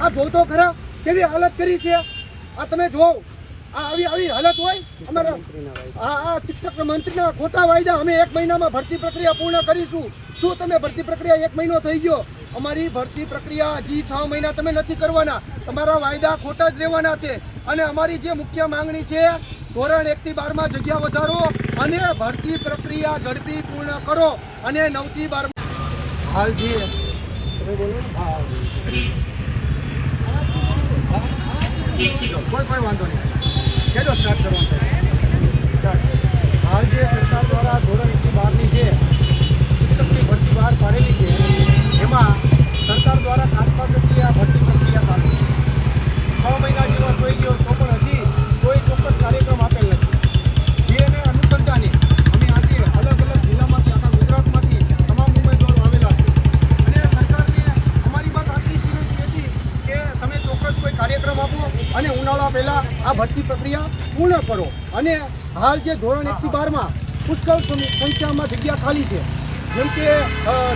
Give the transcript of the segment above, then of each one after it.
આ જો તો ખરા કેવી હાલત કરી છે? આ તમે જોવો આ આવી આવી હાલત હોય, અમારા આ આ શિક્ષક મંત્રીના ખોટા વાયદા અમે એક મહિનામાં ભરતી પ્રક્રિયા પૂર્ણ કરીશું. શું તમે ભરતી પ્રક્રિયા એક મહિનો થઈ ગયો? અમારી ભરતી પ્રક્રિયા હજી છ મહિના તમે નથી કરવાના. તમારા વાયદા ખોટા જ રહેવાના છે. અને અમારી જે મુખ્ય માંગણી છે, ધોરણ એક થી બારમાં જગ્યા વધારો અને ભરતી પ્રક્રિયા ઝડપી પૂર્ણ કરો અને નવથી બાર હાલ જી તમે ને. હા. કોઈ પણ વાંધો નહીં કેજો સ્ટાર્ટ કરવાનું અને ઉનાળા પહેલા આ ભરતી પ્રક્રિયા પૂર્ણ કરો. અને હાલ જે ધોરણ એકથી બારમાં પુષ્કળ સંખ્યામાં જગ્યા ખાલી છે. જેમ કે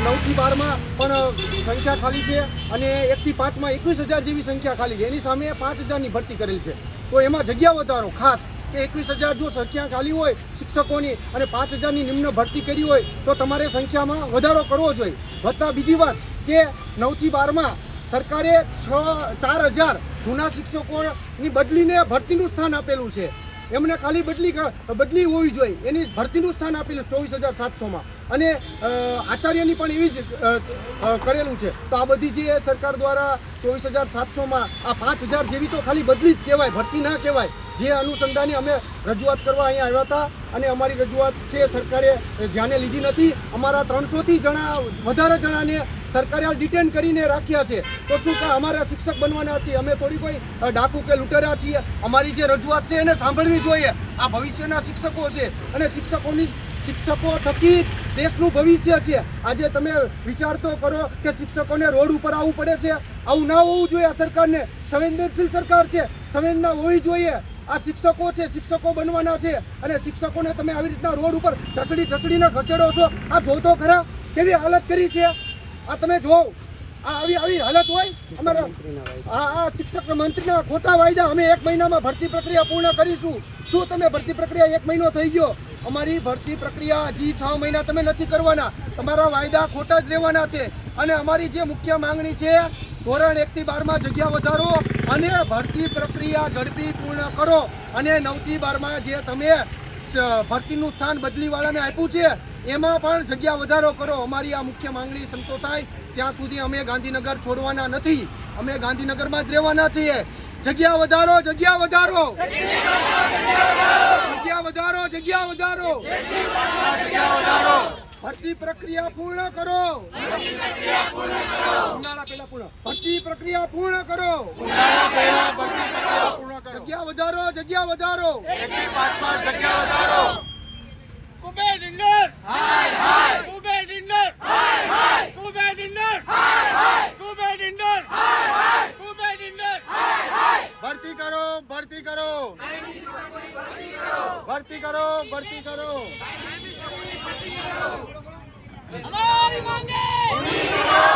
નવથી બારમાં પણ સંખ્યા ખાલી છે અને એકથી પાંચમાં એકવીસ હજાર જેવી સંખ્યા ખાલી છે. એની સામે પાંચ હજારની ભરતી કરેલ છે. તો એમાં જગ્યા વધારો ખાસ કે એકવીસ હજાર જો સંખ્યા ખાલી હોય શિક્ષકોની અને પાંચ હજારની નિમ્ન ભરતી કરી હોય તો તમારે સંખ્યામાં વધારો કરવો જોઈએ. વત્તા બીજી વાત કે નવથી બારમાં સરકારે છ ચાર હજાર જૂના શિક્ષકોની બદલીને ભરતીનું સ્થાન આપેલું છે. એમને ખાલી બદલી બદલી હોવી જોઈએ. એની ભરતીનું સ્થાન આપેલું ચોવીસ હજાર સાતસોમાં. અને આચાર્યની પણ એવી જ કરેલું છે. તો આ બધી જે સરકાર દ્વારા ચોવીસ હજાર સાતસોમાં આ પાંચ હજાર જેવી તો ખાલી બદલી જ કહેવાય, ભરતી ના કહેવાય. જે અનુસંધાને અમે રજૂઆત કરવા અહીંયા આવ્યા હતા અને અમારી રજૂઆત છે સરકારે ધ્યાને લીધી નથી. અમારા ત્રણસોથી જણા, વધારે જણાને સરકારે હાલ ડિટેન કરીને રાખ્યા છે. તો શું કે અમારે શિક્ષક બનવાના છીએ? અમે થોડી કોઈ ડાકુ કે લૂંટેરા છીએ? અમારી જે રજૂઆત છે એને સાંભળવી જોઈએ. આ ભવિષ્યના શિક્ષકો છે. અને શિક્ષકોની શિક્ષકો થકી દેશનું ભવિષ્ય છે. આજે તમે વિચારતો કરો કે શિક્ષકોને રોડ ઉપર આવવું પડે છે. આવું ના હોવું જોઈએ આ સરકારને. સંવેદનશીલ સરકાર છે. સંવેદના હોવી જોઈએ. આ શિક્ષકો છે, શિક્ષકો બનવાના છે. અને શિક્ષકોને તમે આવી રીતના રોડ ઉપર ઢસડી ઢસડીને ખસેડો છો. આ જોતો ખરા. કેવી હાલત કરી છે. આ તમે જોવો આ આવી આવી હાલત હોય. અમારા આ આ શિક્ષક મંત્રીના ખોટા વાયદા. અમે એક મહિનામાં ભરતી પ્રક્રિયા પૂર્ણ કરીશું. શું તમે ભરતી પ્રક્રિયા એક મહિનો થઈ ગયો? અમારી ભરતી પ્રક્રિયા હજી છ મહિના તમે નથી કરવાના. તમારા વાયદા ખોટા જ રહેવાના છે. અને અમારી જે મુખ્ય માંગણી છે ધોરણ એકથી બારમાં જગ્યા વધારો અને ભરતી પ્રક્રિયા ઝડપી પૂર્ણ કરો. અને નવથી બારમાં જે તમે ભરતીનું સ્થાન બદલીવાળાને આપ્યું છે એમાં પણ જગ્યા વધારો કરો. અમારી આ મુખ્ય માંગણી સંતોષાય. ત્યાં સુધી અમે ગાંધીનગર છોડવાના નથી. અમે ગાંધીનગરમાં જ રહેવાના છીએ. જગ્યા વધારો જગ્યા વધારો. જગ્યા વધારો જગ્યા વધારો. જગ્યા વધારો ભરતી પ્રક્રિયા પૂર્ણ કરો. ઉનાળા પહેલા પૂર્ણ. ભરતી પ્રક્રિયા પૂર્ણ કરો. જગ્યા વધારો જગ્યા વધારો. કુબેર ડિન્નર હાય હાય કુબેર ડિન્નર હાય હાય કુબેર ડિન્નર હાય હાય કુબેર ડિન્નર હાય હાય કુબેર ડિન્નર હાય હાય ભરતી કરો ભરતી કરો ભરતી કરો ભરતી કરો. અમારી માંગે!